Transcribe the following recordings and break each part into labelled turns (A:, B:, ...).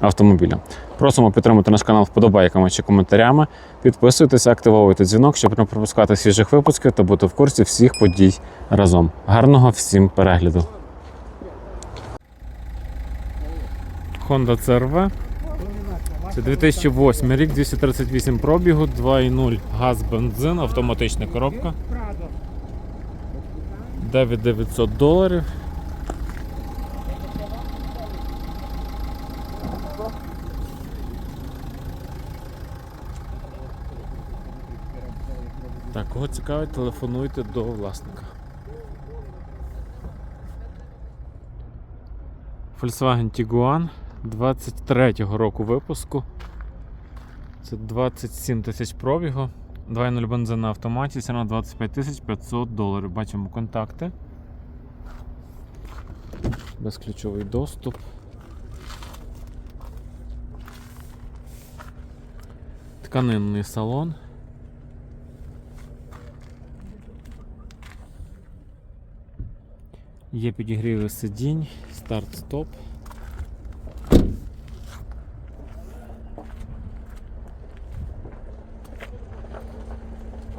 A: автомобіля. Просимо підтримати наш канал вподобайками чи коментарями. Підписуйтесь, активовуйте дзвінок, щоб не пропускати свіжих випусків та бути в курсі всіх подій разом. Гарного всім перегляду! Honda CRV. Це 2008 рік, 238 пробігу, 2,0 газ бензин, автоматична коробка. 9900 доларів. Так, кого цікавить, телефонуйте до власника. Volkswagen Tiguan 23-го року випуску. Це 27 тисяч пробігу. 2.0 бензин на автоматі, ціна 25 тисяч 500 доларів. Бачимо контакти. Безключовий доступ. Тканинний салон. Є підігріви сидінь, старт-стоп.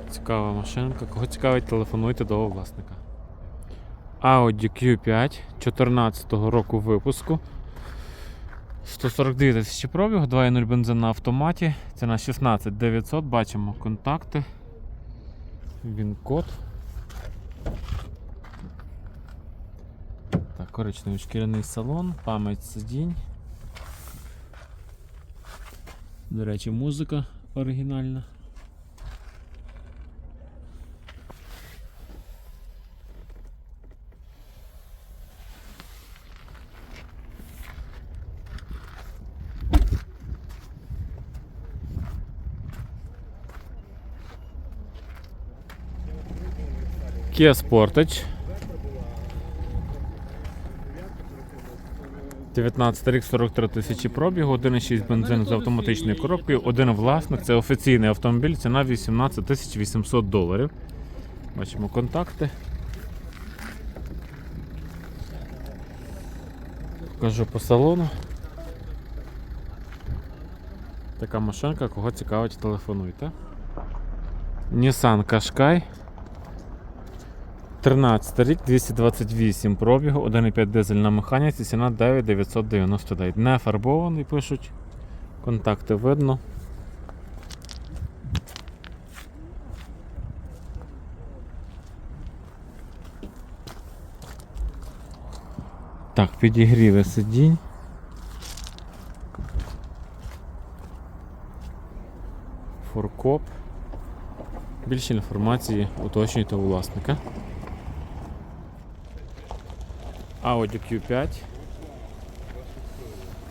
A: Цікава машинка. Кого цікавить, телефонуйте до власника. Audi Q5 14 року випуску. 142 тисячі пробігу, 2.0 бензин на автоматі. Ціна 16 900. Бачимо контакти. Він код. Коричневий шкіряний салон, пам'ять сидінь. До речі, музика оригінальна. Kia Sportage. 19 рік 43 тисячі пробігу, 1,6 бензин з автоматичною коробкою, один власник, це офіційний автомобіль, ціна 18 тисяч 800 доларів. Бачимо контакти. Покажу по салону. Така машинка, кого цікавить, телефонуйте. Nissan Qashqai. 13 рік, 228 пробігу, 1,5 дизель на механіці, ціна 9999. Не фарбований, пишуть. Контакти видно. Так, підігріли сидінь. Форкоп. Більше інформації уточнюйте у власника. Audi Q5.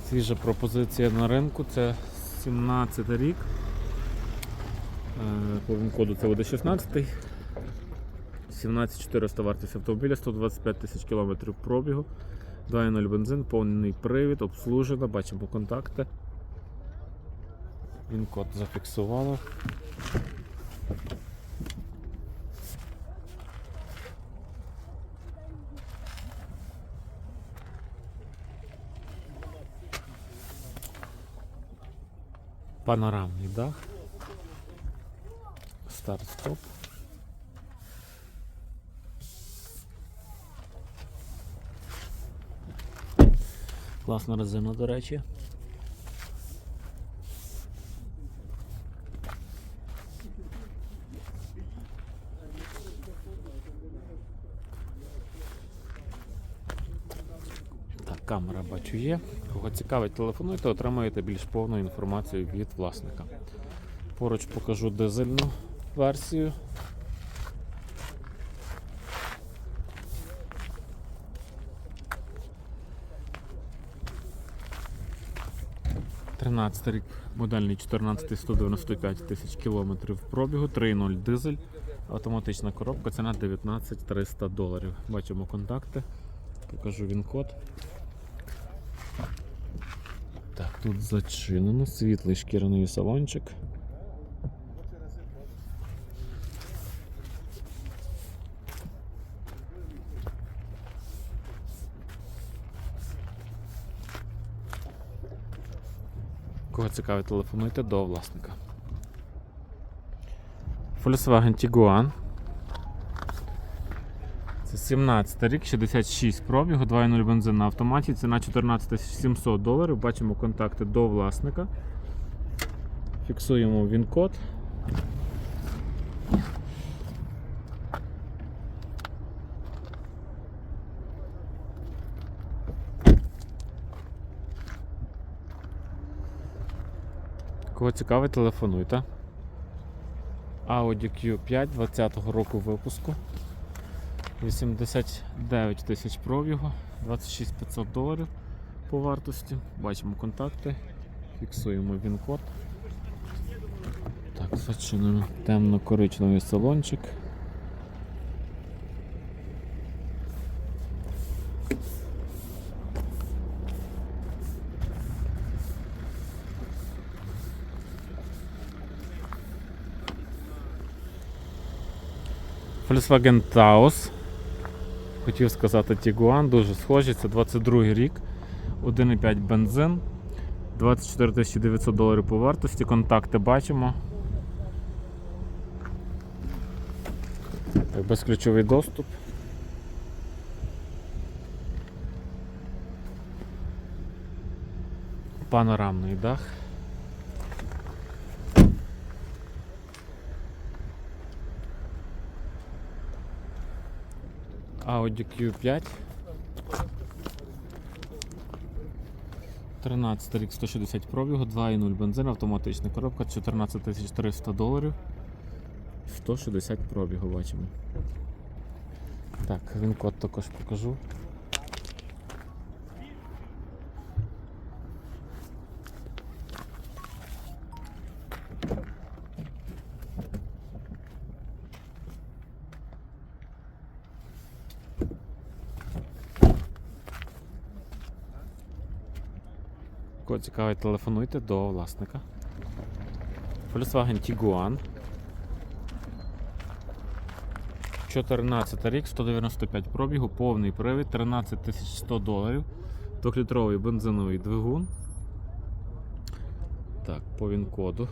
A: Свіжа пропозиція на ринку, це 17 рік. Е, По він-коду це буде 16. 17400 вартість автомобіля, 125 тисяч кілометрів пробігу, 2.0 бензин, повний привід, обслужено, бачимо контакти. Він код зафіксувало. Панорамний дах. Старт-стоп. Класна резина, до речі. Так, камера є. Кого цікавить, телефонуйте, отримаєте більш повну інформацію від власника. Поруч покажу дизельну версію. Тринадцятий рік, модельний 14 195 тисяч кілометрів пробігу, 3.0 дизель, автоматична коробка, ціна 19 300 доларів. Бачимо контакти, покажу він код. Так, тут зачинено, світлий шкіряний салончик. Кого цікавить, телефонуйте до власника. Volkswagen Tiguan. Це 17 рік, 66 пробігу, 2.0 бензин на автоматі, ціна 14 700 доларів. Бачимо контакти до власника. Фіксуємо він-код. Кого цікавить, телефонуйте. Audi Q5 20-го року випуску. 89 тисяч пробігу, 26 500 доларів по вартості. Бачимо контакти, фіксуємо він-код. Так, зачинено темно-коричневий салончик. Volkswagen Taos. Хотів сказати Tiguan, дуже схожі, це 22 рік, 1,5 бензин, 24 900 доларів по вартості, контакти бачимо. Безключовий доступ. Панорамний дах. Audi Q5. 13 рік 160 пробігу, 2,0 бензин, автоматична коробка, 14 300 доларів. 160 пробігу бачимо. Так, він код також покажу. Кого цікавить, телефонуйте до власника. Volkswagen Tiguan. 14 рік, 195 пробігу, повний привід, 13100 доларів. 2-літровий бензиновий двигун. Так, по він-коду.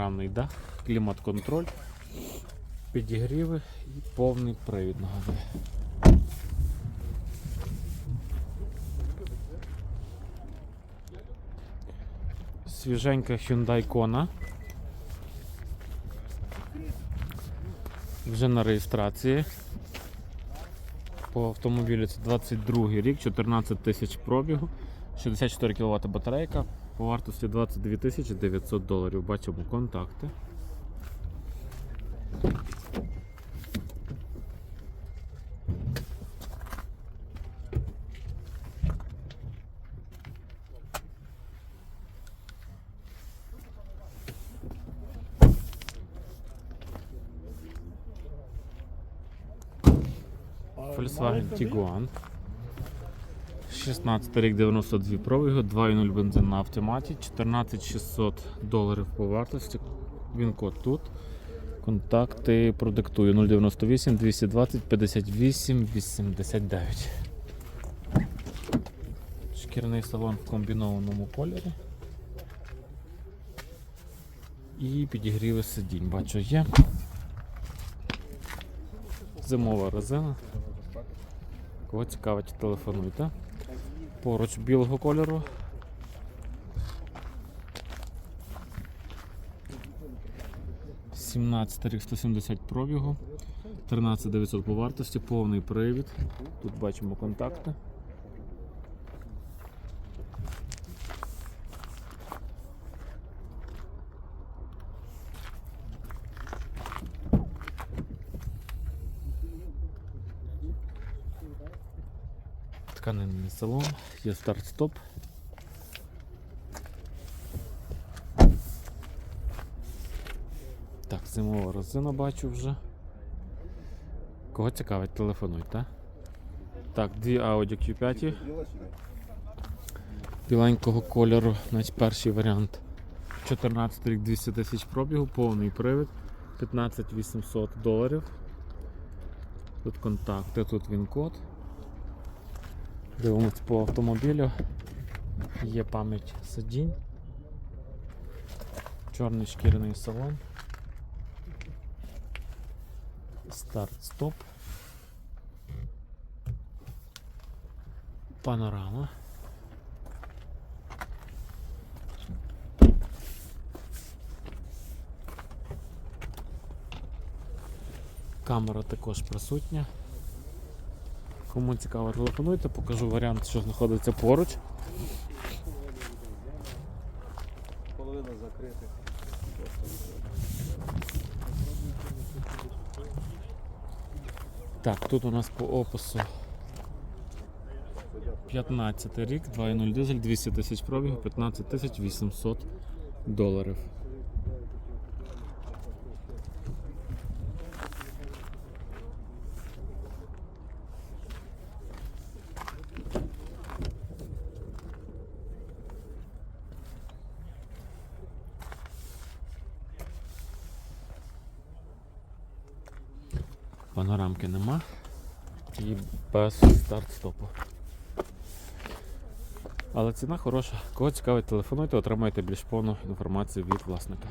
A: Панорамний дах, клімат-контроль, підігріви і повний привід нагадую. Свіженька Hyundai Kona. Вже на реєстрації. По автомобілю це 22 рік, 14 тисяч пробігу, 64 кВт батарейка, по вартості 22 тисячі 900 доларів. Бачимо контакти. Volkswagen Tiguan. 16 рік 92 пробігу, 2.0 бензин на автоматі, 14600 доларів по вартості. Він код тут. Контакти продиктую 098 220 58 89. Шкірний салон в комбінованому кольорі. І підігріви сидінь. Бачу є. Зимова резина. Кого цікавить, телефонуйте поруч білого кольору. Рік 170 пробігу, 13900 по вартості, повний привід. Тут бачимо контакти. Салон, є старт-стоп. Так, зимова резина бачу вже. Кого цікавить, телефонуй, так? Так, дві Audi Q5 біленького кольору, навіть перший варіант. 14 рік 200 тисяч пробігу, повний привід, 15 800 доларів. Тут контакти, тут він код. Дивимось по автомобілю. Є пам'ять сидінь. Чорний шкіряний салон. Старт-стоп. Панорама. Камера також присутня. Кому цікаво, телефонуйте, покажу варіант, що знаходиться поруч.
B: Половина закрита.
A: Так, тут у нас по опису 15 рік, 2.0 дизель, 200 тисяч пробігу, 15 тисяч 800 доларів. Панорамки нема і без старт-стопу. Але ціна хороша. Кого цікавить, телефонуйте, отримайте більш повну інформацію від власника.